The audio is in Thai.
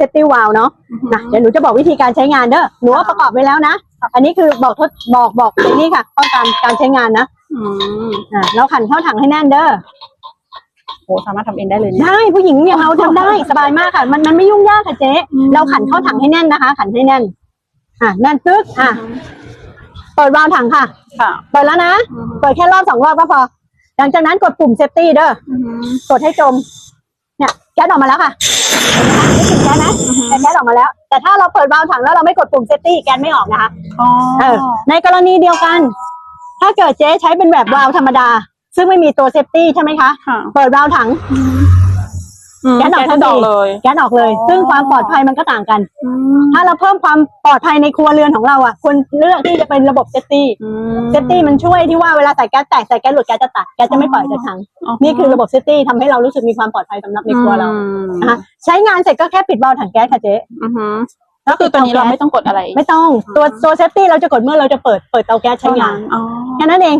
safety valve เนาะนะเดี๋ยวหนูจะบอกวิธีการใช้งานเด้อหนูว่าประกอบไว้แล้วนะ อันนี้คือบอกทดบอกบอกไอ้นี่ค่ะต้องการการใช้งานนะอืมอ่าเราขันเข้าถังให้แน่นเด้อโหสามารถทำเองได้เลยเนี่ย ได้ผู้หญิงอย่างเราทำได้สบายมากค่ะ มันมันไม่ยุ่งยากค่ะเจ๊อืม เราขันเข้าถังให้แน่นนะคะ ขันให้แน่น อะแน่นตึ๊กอะเปิดวาล์วถังค่ะ ค่ะเปิดแล้วนะอืมเปิดแค่รอบสองรอบก็พอ หลังจากนั้นกดปุ่มเซฟตี้เด้ออืมกดให้จม เนี่ยแก๊สออกมาแล้วค่ะ เห็นไหมได้ถึงแก๊สนะแต่แก๊สออกมาแล้ว แต่ถ้าเราเปิดวาล์วถังแล้วเราไม่กดปุ่มเซฟตี้แก๊สไม่ออกนะคะอ๋อเออในกรณีเดียวกัน ถ้าเกิดเจ๊ใช้เป็นแบบวาล์วธรรมดา ซึ่งไม่มีตัวเซฟตี้ใช่ไหมคะค่ะเปิดวาล์วถังอืม แก๊สออกทันทีแก๊สเลยแก๊สออกเลยอ๋อซึ่งความปลอดภัยมันก็ต่างกันอืมถ้าเราเพิ่มความปลอดภัยในครัวเรือนของเราอะควรเลือกที่จะเป็นระบบเซฟตี้อืเซฟตี้มันช่วยที่ว่าเวลาใส่แก๊สแตกใส่แก๊สหลุดแก๊สจะตัดแก๊สจะไม่ปล่อยจากถังนี่คือระบบเซฟตี้ทำให้เรารู้สึกมีความปลอดภัยสำหรับในครัวเราอืมนะคะใช้งานเสร็จก็แค่ปิดวาล์วถังแก๊สค่ะเจ๊อือฮึก็คือตัวนี้เราไม่ต้องกดอะไร ไม่ต้องตัวตัวเซฟตี้เราจะกดเมื่อเราจะเปิดเปิดเตาแก๊สใช้งานอ๋อแค่นั้นเอง